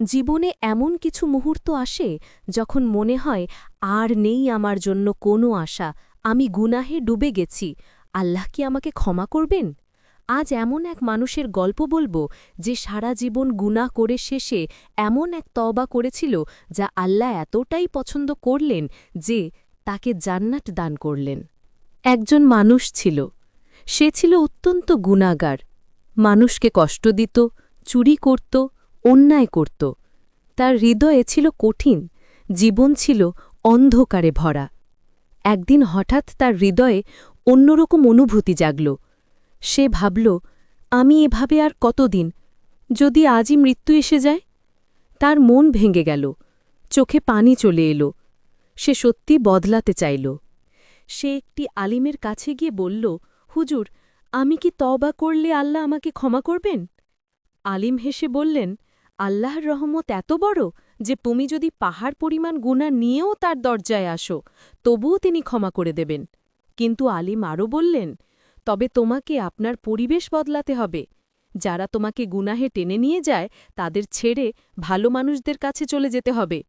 জীবনে এমন কিছু মুহূর্ত আসে যখন মনে হয়, আর নেই আমার জন্য কোনো আশা, আমি গুনাহে ডুবে গেছি, আল্লাহ কি আমাকে ক্ষমা করবেন? আজ এমন এক মানুষের গল্প বলব যে সারা জীবন গুনাহ করে শেষে এমন এক তবা করেছিল যা আল্লাহ এতটাই পছন্দ করলেন যে তাকে জান্নাত দান করলেন। একজন মানুষ ছিল। সে ছিল অত্যন্ত গুণাগার মানুষকে কষ্ট দিত, চুরি করত অন্যায় করত। তার হৃদয়ে ছিল কঠিন, জীবন ছিল অন্ধকারে ভরা। একদিন হঠাৎ তার হৃদয়ে অন্যরকম অনুভূতি জাগল। সে ভাবল, আমি এভাবে আর কতদিন? যদি আজই মৃত্যু এসে যায়? তার মন ভেঙে গেল, চোখে পানি চলে এলো। সে সত্যি বদলাতে চাইল। সে একটি আলিমের কাছে গিয়ে বলল, হুজুর, আমি কি তবা করলে আল্লাহ আমাকে ক্ষমা করবেন? আলিম হেসে বললেন আল্লাহর রহমত এত বড় যে তুমি যদি পাহাড় পরিমাণ গুণা নিয়েও তার দরজায় আসো, তবুও তিনি ক্ষমা করে দেবেন। কিন্তু আলিম আরও বললেন, তবে তোমাকে আপনার পরিবেশ বদলাতে হবে। যারা তোমাকে গুনাহে টেনে নিয়ে যায়, তাদের ছেড়ে ভালো মানুষদের কাছে চলে যেতে হবে।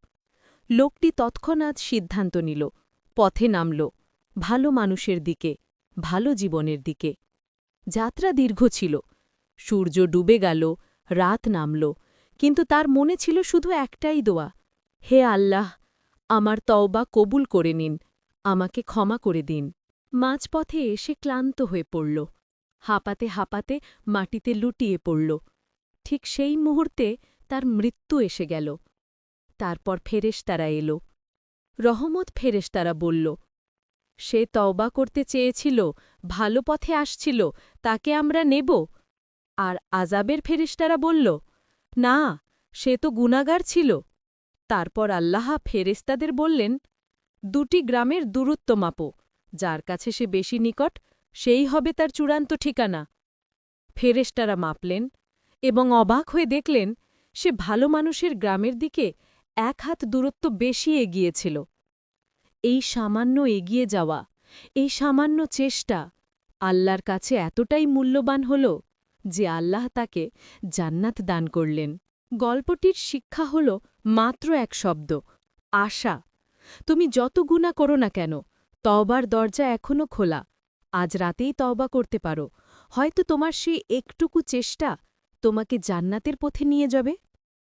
লোকটি তৎক্ষণাৎ সিদ্ধান্ত নিল, পথে নামল, ভালো মানুষের দিকে, ভালো জীবনের দিকে। যাত্রা দীর্ঘ ছিল, সূর্য ডুবে গেল, রাত নামল কিন্তু তার মনে ছিল শুধু একটাই দোয়া, হে আল্লাহ, আমার তওবা কবুল করে নিন, আমাকে ক্ষমা করে দিন। মাঝপথে এসে ক্লান্ত হয়ে পড়ল, হাঁপাতে হাঁপাতে মাটিতে লুটিয়ে পড়ল। ঠিক সেই মুহূর্তে তার মৃত্যু এসে গেল। তারপর ফেরেশতারা এলো। রহমত ফেরেশতারা বলল, সে তওবা করতে চেয়েছিল, ভালো পথে আসছিল, তাকে আমরা নেব? আর আজাবের ফেরেশতারা বলল না, সে তো গুনাগার ছিল। তারপর আল্লাহ ফেরেস্তাদের বললেন, দুটি গ্রামের দূরত্ব মাপো, যার কাছে সে বেশি নিকট, সেই হবে তার চূড়ান্ত ঠিকানা। ফেরেস্তারা মাপলেন এবং অবাক হয়ে দেখলেন, সে ভালো মানুষের গ্রামের দিকে এক হাত দূরত্ব বেশি এগিয়েছিল। এই সামান্য এগিয়ে যাওয়া, এই সামান্য চেষ্টা, আল্লাহর কাছে এতটাই মূল্যবান হল যে আল্লাহ তাকে জান্নাত দান করলেন। গল্পটির শিক্ষা হল মাত্র এক শব্দ, আশা। তুমি যত গুণা করো না কেন, তওবার দরজা এখনও খোলা। আজ রাতেই তওবা করতে পারো। হয়তো তোমার সেই একটুকু চেষ্টা তোমাকে জান্নাতের পথে নিয়ে যাবে।